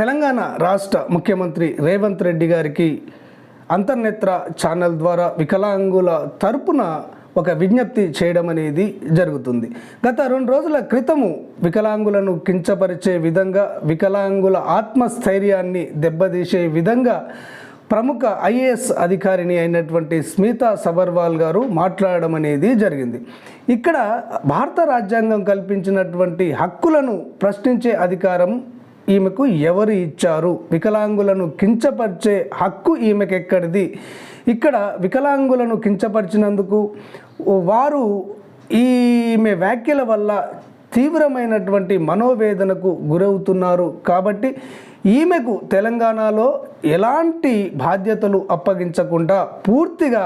తెలంగాణ రాష్ట్ర ముఖ్యమంత్రి రేవంత్ రెడ్డి గారికి అంతర్నేత్ర ఛానల్ ద్వారా వికలాంగుల తరపున ఒక విజ్ఞప్తి చేయడం అనేది జరుగుతుంది. గత రెండు రోజుల క్రితము వికలాంగులను కించపరిచే విధంగా వికలాంగుల ఆత్మస్థైర్యాన్ని దెబ్బతీసే విధంగా ప్రముఖ ఐఏఎస్ అధికారిని అయినటువంటి స్మితా సబర్వాల్ గారు మాట్లాడడం అనేది జరిగింది. ఇక్కడ భారత రాజ్యాంగం కల్పించినటువంటి హక్కులను ప్రశ్నించే అధికారం ఈమెకు ఎవరు ఇచ్చారు? వికలాంగులను కించపరిచే హక్కు ఈమెకు ఎక్కడిది ఇక్కడ వికలాంగులను కించపరిచినందుకు వారు ఈమె వ్యాఖ్యల వల్ల తీవ్రమైనటువంటి మనోవేదనకు గురవుతున్నారు. కాబట్టి ఈమెకు తెలంగాణలో ఎలాంటి బాధ్యతలు అప్పగించకుండా పూర్తిగా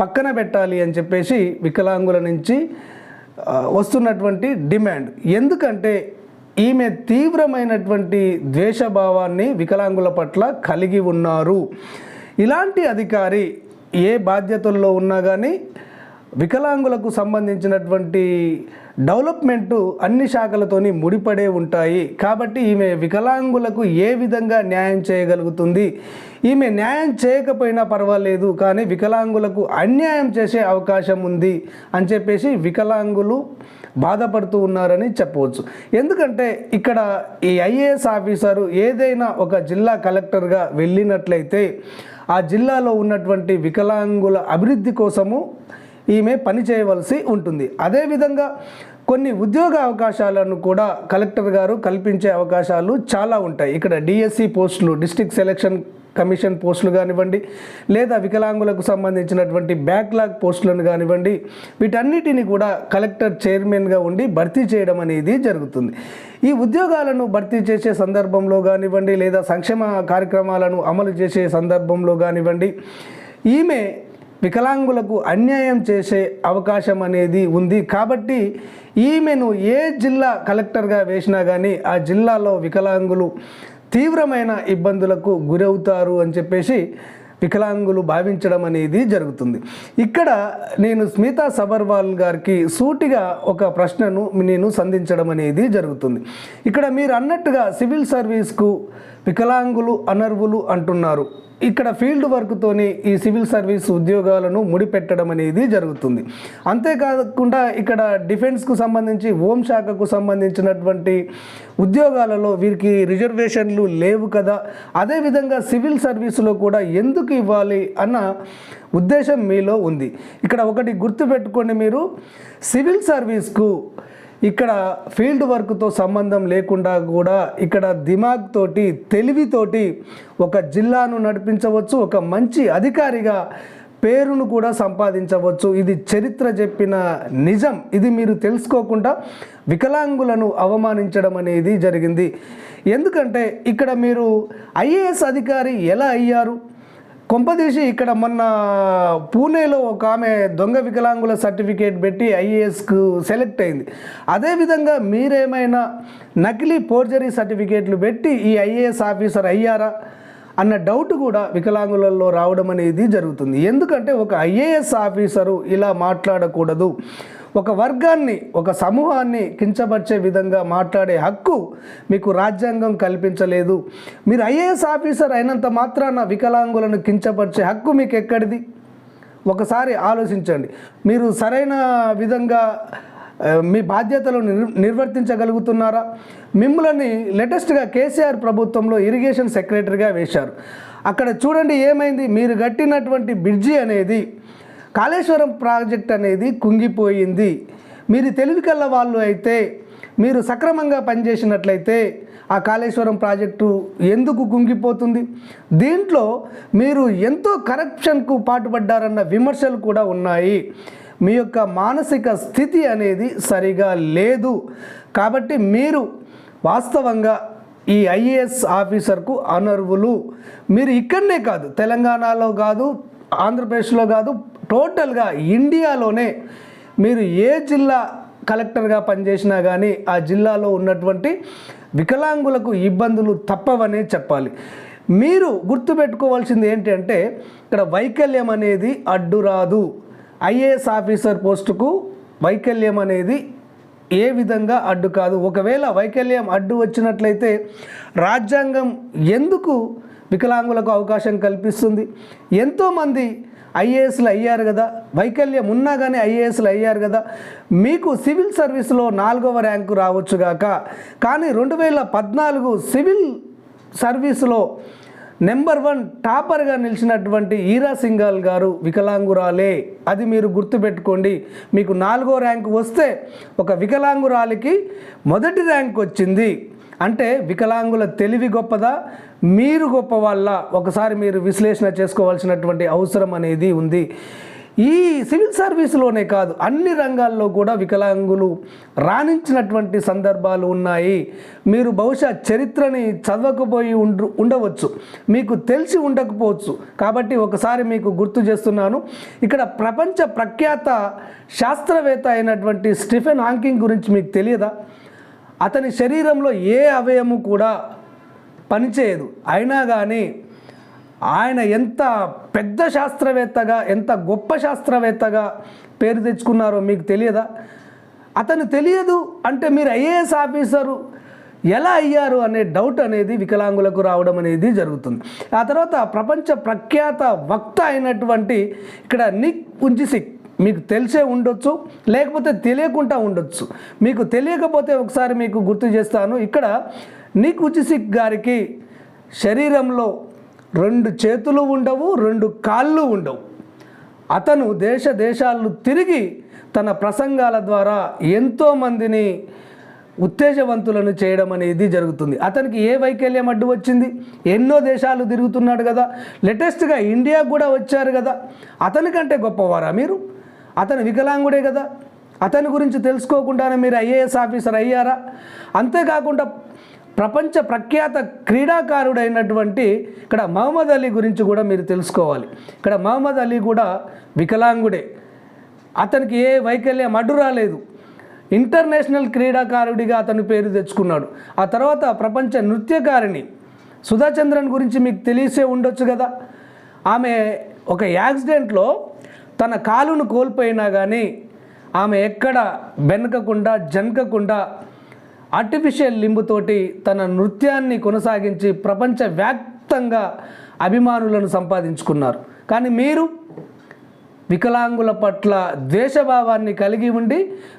పక్కన పెట్టాలి అని చెప్పేసి వికలాంగుల నుంచి వస్తున్నటువంటి డిమాండ్. ఎందుకంటే ఈమె తీవ్రమైనటువంటి ద్వేషభావాన్ని వికలాంగుల పట్ల కలిగి ఉన్నారు. ఇలాంటి అధికారి ఏ బాధ్యతల్లో ఉన్నా కానీ వికలాంగులకు సంబంధించినటువంటి డెవలప్మెంట్ అన్ని శాఖలతోని ముడిపడే ఉంటాయి. కాబట్టి ఈమె వికలాంగులకు ఏ విధంగా న్యాయం చేయగలుగుతుంది? ఈమె న్యాయం చేయకపోయినా పర్వాలేదు కానీ వికలాంగులకు అన్యాయం చేసే అవకాశం ఉంది అని చెప్పేసి వికలాంగులు బాధపడుతూ ఉన్నారని చెప్పవచ్చు. ఎందుకంటే ఇక్కడ ఈ ఐఏఎస్ ఆఫీసరు ఏదైనా ఒక జిల్లా కలెక్టర్గా వెళ్ళినట్లయితే ఆ జిల్లాలో ఉన్నటువంటి వికలాంగుల అభివృద్ధి కోసము ఈమె పని చేయవలసి ఉంటుంది. అదేవిధంగా కొన్ని ఉద్యోగ అవకాశాలను కూడా కలెక్టర్ గారు కల్పించే అవకాశాలు చాలా ఉంటాయి. ఇక్కడ డిఎస్సి పోస్టులు డిస్టిక్ సెలక్షన్ కమిషన్ పోస్టులు కానివ్వండి లేదా వికలాంగులకు సంబంధించినటువంటి బ్యాక్లాగ్ పోస్టులను కానివ్వండి వీటన్నిటిని కూడా కలెక్టర్ చైర్మన్గా ఉండి భర్తీ చేయడం అనేది జరుగుతుంది. ఈ ఉద్యోగాలను భర్తీ చేసే సందర్భంలో కానివ్వండి లేదా సంక్షేమ కార్యక్రమాలను అమలు చేసే సందర్భంలో కానివ్వండి ఈమె వికలాంగులకు అన్యాయం చేసే అవకాశం అనేది ఉంది. కాబట్టి ఈమెను ఏ జిల్లా కలెక్టర్గా వేసినా కానీ ఆ జిల్లాలో వికలాంగులు తీవ్రమైన ఇబ్బందులకు గురవుతారు అని చెప్పేసి వికలాంగులు భావించడం అనేది జరుగుతుంది. ఇక్కడ నేను స్మితా సబర్వాల్ గారికి సూటిగా ఒక ప్రశ్నను నేను సంధించడం అనేది జరుగుతుంది. ఇక్కడ మీరు అన్నట్టుగా సివిల్ సర్వీస్కు వికలాంగులు అనర్వులు అంటున్నారు. ఇక్కడ ఫీల్డ్ వర్క్తోని ఈ సివిల్ సర్వీస్ ఉద్యోగాలను ముడిపెట్టడం అనేది జరుగుతుంది. అంతేకాకుండా ఇక్కడ డిఫెన్స్కు సంబంధించి హోంశాఖకు సంబంధించినటువంటి ఉద్యోగాలలో వీరికి రిజర్వేషన్లు లేవు కదా. అదేవిధంగా సివిల్ సర్వీసులో కూడా ఎందుకు ఇవ్వాలి అన్న ఉద్దేశం మీలో ఉంది. ఇక్కడ ఒకటి గుర్తుపెట్టుకోండి మీరు. సివిల్ సర్వీస్కు ఇక్కడ ఫీల్డ్ వర్క్తో సంబంధం లేకుండా కూడా ఇక్కడ దిమాగ్ తోటి తెలివితోటి ఒక జిల్లాను నడిపించవచ్చు ఒక మంచి అధికారిగా పేరును కూడా సంపాదించవచ్చు. ఇది చరిత్ర చెప్పిన నిజం. ఇది మీరు తెలుసుకోకుండా వికలాంగులను అవమానించడం అనేది జరిగింది. ఎందుకంటే ఇక్కడ మీరు ఐఏఎస్ అధికారి ఎలా అయ్యారు? కొంపదీసి ఇక్కడ మొన్న పూణేలో ఒక ఆమె దొంగ వికలాంగుల సర్టిఫికేట్ పెట్టి ఐఏఎస్కు సెలెక్ట్ అయింది. అదేవిధంగా మీరేమైనా నకిలీ ఫోర్జరీ సర్టిఫికేట్లు పెట్టి ఈ ఐఏఎస్ ఆఫీసర్ అయ్యారా అన్న డౌట్ కూడా వికలాంగులలో రావడం అనేది జరుగుతుంది. ఎందుకంటే ఒక ఐఏఎస్ ఆఫీసరు ఇలా మాట్లాడకూడదు. ఒక వర్గాన్ని ఒక సమూహాన్ని కించపరిచే విధంగా మాట్లాడే హక్కు మీకు రాజ్యాంగం కల్పించలేదు. మీరు ఐఏఎస్ ఆఫీసర్ అయినంత మాత్రాన వికలాంగులను కించపరిచే హక్కు మీకు ఎక్కడిది ఒకసారి ఆలోచించండి. మీరు సరైన విధంగా మీ బాధ్యతలు నిర్ నిర్వర్తించగలుగుతున్నారా? మిమ్మల్ని లేటెస్ట్గా కేసీఆర్ ప్రభుత్వంలో ఇరిగేషన్ సెక్రటరీగా వేశారు. అక్కడ చూడండి ఏమైంది? మీరు కట్టినటువంటి బ్రిడ్జి అనేది కాళేశ్వరం ప్రాజెక్ట్ అనేది కుంగిపోయింది. మీరు తెలివికల్ల వాళ్ళు అయితే మీరు సక్రమంగా పనిచేసినట్లయితే ఆ కాళేశ్వరం ప్రాజెక్టు ఎందుకు కుంగిపోతుంది? దీంట్లో మీరు ఎంతో కరప్షన్కు పాటుపడ్డారన్న విమర్శలు కూడా ఉన్నాయి. మీ యొక్క మానసిక స్థితి అనేది సరిగా లేదు. కాబట్టి మీరు వాస్తవంగా ఈ ఐఏఎస్ ఆఫీసర్కు అనర్వులు మీరు ఇక్కడనే కాదు తెలంగాణలో కాదు ఆంధ్రప్రదేశ్లో కాదు టోటల్గా ఇండియాలోనే మీరు ఏ జిల్లా కలెక్టర్గా పనిచేసినా కానీ ఆ జిల్లాలో ఉన్నటువంటి వికలాంగులకు ఇబ్బందులు తప్పవనే చెప్పాలి. మీరు గుర్తుపెట్టుకోవాల్సింది ఏంటంటే ఇక్కడ వైకల్యం అనేది అడ్డు రాదు. ఐఏఎస్ ఆఫీసర్ పోస్టుకు వైకల్యం అనేది ఏ విధంగా అడ్డు కాదు. ఒకవేళ వైకల్యం అడ్డు వచ్చినట్లయితే రాజ్యాంగం ఎందుకు వికలాంగులకు అవకాశం కల్పిస్తుంది? ఎంతోమంది ఐఏఎస్లు అయ్యారు కదా. వైకల్యం ఉన్నా కానీ ఐఏఎస్లు అయ్యారు కదా. మీకు సివిల్ సర్వీస్లో నాలుగవ ర్యాంకు రావచ్చుగాక కానీ రెండు వేల పద్నాలుగు సివిల్ సర్వీస్లో నెంబర్ వన్ టాపర్గా నిలిచినటువంటి ఈరా సింగాల్ గారు వికలాంగురాలే. అది మీరు గుర్తుపెట్టుకోండి. మీకు నాలుగో ర్యాంక్ వస్తే ఒక వికలాంగురాలికి మొదటి ర్యాంక్ వచ్చింది. అంటే వికలాంగుల తెలివి గొప్పదా? మీరు గొప్ప వాళ్ళ ఒకసారి మీరు విశ్లేషణ చేసుకోవాల్సినటువంటి అవసరం అనేది ఉంది. ఈ సివిల్ సర్వీసులోనే కాదు అన్ని రంగాల్లో కూడా వికలాంగులు రాణించినటువంటి సందర్భాలు ఉన్నాయి. మీరు బహుశా చరిత్రని చదవకపోయి ఉండు ఉండవచ్చు. మీకు తెలిసి ఉండకపోవచ్చు. కాబట్టి ఒకసారి మీకు గుర్తు చేస్తున్నాను. ఇక్కడ ప్రపంచ ప్రఖ్యాత శాస్త్రవేత్త అయినటువంటి స్టిఫెన్ హాంకింగ్ గురించి మీకు తెలియదా? అతని శరీరంలో ఏ అవయము కూడా పనిచేయదు. అయినా కానీ ఆయన ఎంత పెద్ద శాస్త్రవేత్తగా ఎంత గొప్ప శాస్త్రవేత్తగా పేరు తెచ్చుకున్నారో మీకు తెలియదా? అతను తెలియదు అంటే మీరు ఐఏఎస్ ఆఫీసరు ఎలా అయ్యారు అనే డౌట్ అనేది వికలాంగులకు రావడం అనేది జరుగుతుంది. ఆ తర్వాత ప్రపంచ ప్రఖ్యాత వక్త అయినటువంటి ఇక్కడ నిక్ పుంజిసిక్ మీకు తెలిసే ఉండొచ్చు లేకపోతే తెలియకుండా ఉండొచ్చు. మీకు తెలియకపోతే ఒకసారి మీకు గుర్తు చేస్తాను. ఇక్కడ నిక్ ఉచిసిక్ గారికి శరీరంలో రెండు చేతులు ఉండవు రెండు కాళ్ళు ఉండవు. అతను దేశ దేశాలను తిరిగి తన ప్రసంగాల ద్వారా ఎంతోమందిని ఉత్తేజవంతులను చేయడం అనేది జరుగుతుంది. అతనికి ఏ వైకల్యం అడ్డు వచ్చింది? ఎన్నో దేశాలు తిరుగుతున్నాడు కదా. లేటెస్ట్గా ఇండియా కూడా వచ్చారు కదా. అతనికంటే గొప్పవారా మీరు? అతను వికలాంగుడే కదా. అతని గురించి తెలుసుకోకుండానే మీరు ఐఏఎస్ ఆఫీసర్ అయ్యారా? అంతేకాకుండా ప్రపంచ ప్రఖ్యాత క్రీడాకారుడైనటువంటి ఇక్కడ మహమ్మద్ అలీ గురించి కూడా మీరు తెలుసుకోవాలి. ఇక్కడ మహమ్మద్ అలీ కూడా వికలాంగుడే. అతనికి ఏ వైకల్యం అడ్డు రాలేదు. ఇంటర్నేషనల్ క్రీడాకారుడిగా అతను పేరు తెచ్చుకున్నాడు. ఆ తర్వాత ప్రపంచ నృత్యకారిణి సుధాచంద్రన్ గురించి మీకు తెలిసే ఉండొచ్చు కదా. ఆమె ఒక యాక్సిడెంట్లో తన కాలును కోల్పోయినా కానీ ఆమె ఎక్కడ బెనకకుండా జనకకుండా ఆర్టిఫిషియల్ లింబుతోటి తన నృత్యాన్ని కొనసాగించి ప్రపంచవ్యాప్తంగా అభిమానులను సంపాదించుకున్నారు. కానీ మీరు వికలాంగుల పట్ల ద్వేషభావాన్ని కలిగి ఉండి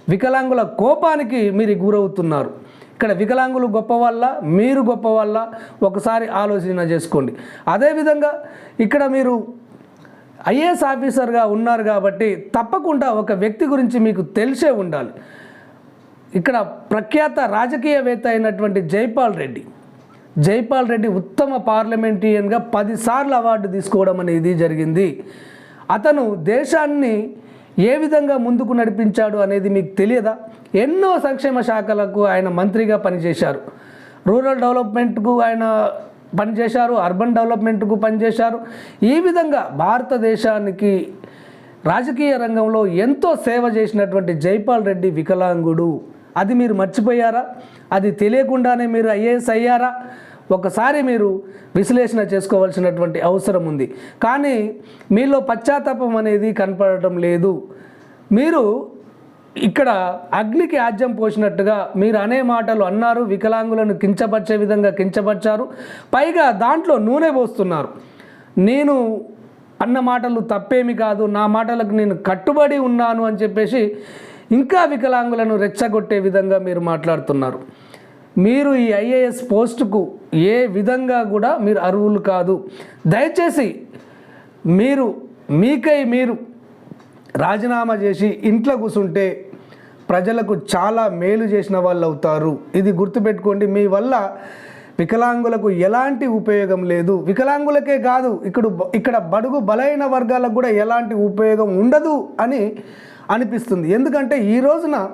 వికలాంగుల కోపానికి మీరు గురవుతున్నారు. ఇక్కడ వికలాంగులు గొప్ప వల్ల మీరు గొప్ప వల్ల ఒకసారి ఆలోచన చేసుకోండి. అదేవిధంగా ఇక్కడ మీరు ఐఏఎస్ ఆఫీసర్గా ఉన్నారు కాబట్టి తప్పకుండా ఒక వ్యక్తి గురించి మీకు తెలిసే ఉండాలి. ఇక్కడ ప్రఖ్యాత రాజకీయవేత్త అయినటువంటి జైపాల్ రెడ్డి. జైపాల్ రెడ్డి ఉత్తమ పార్లమెంటేరియన్గా పదిసార్లు అవార్డు తీసుకోవడం అనేది జరిగింది. అతను దేశాన్ని ఏ విధంగా ముందుకు నడిపించాడు అనేది మీకు తెలియదా? ఎన్నో సంక్షేమ శాఖలకు ఆయన మంత్రిగా పనిచేశారు. రూరల్ డెవలప్మెంట్కు ఆయన పనిచేశారు అర్బన్ డెవలప్మెంట్కు పనిచేశారు. ఈ విధంగా భారతదేశానికి రాజకీయ రంగంలో ఎంతో సేవ చేసినటువంటి జైపాల్ రెడ్డి వికలాంగుడు. అది మీరు మర్చిపోయారా? అది తెలియకుండానే మీరు ఐఏఎస్ అయ్యారా? ఒకసారి మీరు విశ్లేషణ చేసుకోవాల్సినటువంటి అవసరం ఉంది. కానీ మీలో పశ్చాత్తాపం అనేది కనపడటం లేదు. మీరు ఇక్కడ అగ్నికి ఆజ్యం పోసినట్టుగా మీరు అనే మాటలు అన్నారు వికలాంగులను కించపరిచే విధంగా కించపరిచారు. పైగా దాంట్లో నూనె పోస్తున్నారు. నేను అన్న మాటలు తప్పేమి కాదు. నా మాటలకు నేను కట్టుబడి ఉన్నాను అని చెప్పేసి ఇంకా వికలాంగులను రెచ్చగొట్టే విధంగా మీరు మాట్లాడుతున్నారు. మీరు ఈ ఐఏఎస్ పోస్టుకు ఏ విధంగా కూడా మీరు అర్హులు కాదు. దయచేసి మీరు మీకై మీరు రాజీనామా చేసి ఇంట్లో కూర్చుంటే ప్రజలకు చాలా మేలు చేసిన వాళ్ళు అవుతారు. ఇది గుర్తుపెట్టుకోండి మీ వల్ల వికలాంగులకు ఎలాంటి ఉపయోగం లేదు. వికలాంగులకే కాదు ఇక్కడ ఇక్కడ బడుగు బలైన వర్గాలకు కూడా ఎలాంటి ఉపయోగం ఉండదు అని అనిపిస్తుంది. ఎందుకంటే ఈ రోజున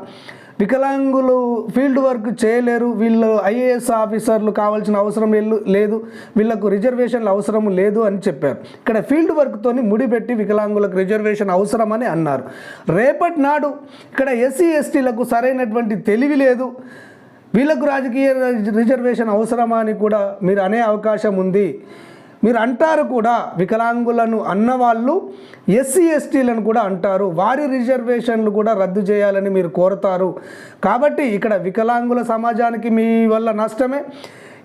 వికలాంగులు ఫీల్డ్ వర్క్ చేయలేరు. వీళ్ళు ఐఏఎస్ ఆఫీసర్లు కావాల్సిన అవసరం లేదు- వీళ్ళకు రిజర్వేషన్లు అవసరం లేదు అని చెప్పారు. ఇక్కడ ఫీల్డ్ వర్క్తోని ముడిపెట్టి వికలాంగులకు రిజర్వేషన్ అవసరమని అన్నారు. రేపటి నాడు ఇక్కడ ఎస్సీ ఎస్టీలకు సరైనటువంటి తెలివి లేదు. వీళ్ళకు రాజకీయ రిజర్వేషన్ అవసరమా అని కూడా మీరు అనే అవకాశం ఉంది. మీరు అంటారు కూడా వికలాంగులను అన్నవాళ్ళు ఎస్సీ ఎస్టీలను కూడా అంటారు. వారి రిజర్వేషన్లు కూడా రద్దు చేయాలని మీరు కోరుతారు. కాబట్టి ఇక్కడ వికలాంగుల సమాజానికి మీ వల్ల నష్టమే.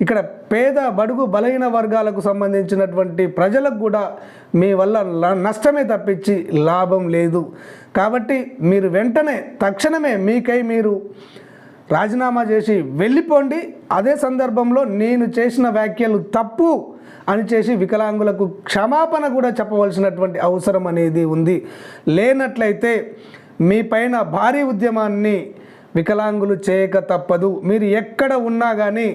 ఇక్కడ పేద బడుగు బలహీన వర్గాలకు సంబంధించినటువంటి ప్రజలకు కూడా మీ వల్ల నష్టమే తప్పించి లాభం లేదు. కాబట్టి మీరు వెంటనే తక్షణమే మీకై మీరు రాజీనామా చేసి వెళ్ళిపోండి. అదే సందర్భంలో నేను చేసిన వ్యాఖ్యలు తప్పు అని చేసి వికలాంగులకు క్షమాపణ కూడా చెప్పవలసినటువంటి అవసరం అనేది ఉంది. లేనట్లయితే మీ పైన భారీ ఉద్యమాన్ని వికలాంగులు చేయక తప్పదు. మీరు ఎక్కడ ఉన్నా కానీ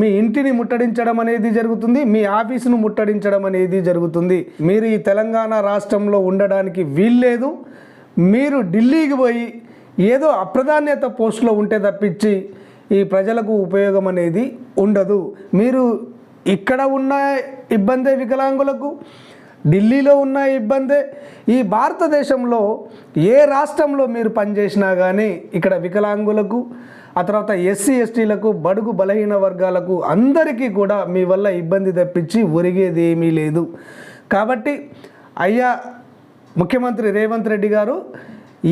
మీ ఇంటిని ముట్టడించడం అనేది జరుగుతుంది. మీ ఆఫీసును ముట్టడించడం అనేది జరుగుతుంది. మీరు ఈ తెలంగాణ రాష్ట్రంలో ఉండడానికి వీల్లేదు. మీరు ఢిల్లీకి పోయి ఏదో అప్రధాన్యత పోస్టులో ఉంటే తప్పించి ఈ ప్రజలకు ఉపయోగం అనేది ఉండదు. మీరు ఇక్కడ ఉన్న ఇబ్బందే వికలాంగులకు ఢిల్లీలో ఉన్న ఇబ్బందే. ఈ భారతదేశంలో ఏ రాష్ట్రంలో మీరు పనిచేసినా కానీ ఇక్కడ వికలాంగులకు ఆ తర్వాత ఎస్సీ ఎస్టీలకు బడుగు బలహీన వర్గాలకు అందరికీ కూడా మీ వల్ల ఇబ్బంది తప్పించి ఒరిగేది ఏమీ లేదు. కాబట్టి అయ్యా ముఖ్యమంత్రి రేవంత్ రెడ్డి గారు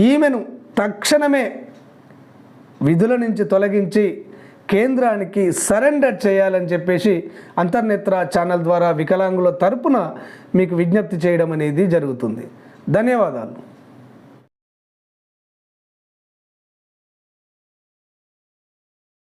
ఈమెను తక్షణమే విధుల నుంచి తొలగించి కేంద్రానికి సరెండర్ చేయాలని చెప్పేసి అంతర్నేత్ర ఛానల్ ద్వారా వికలాంగుల తరపున మీకు విజ్ఞప్తి చేయడం అనేది జరుగుతుంది. ధన్యవాదాలు.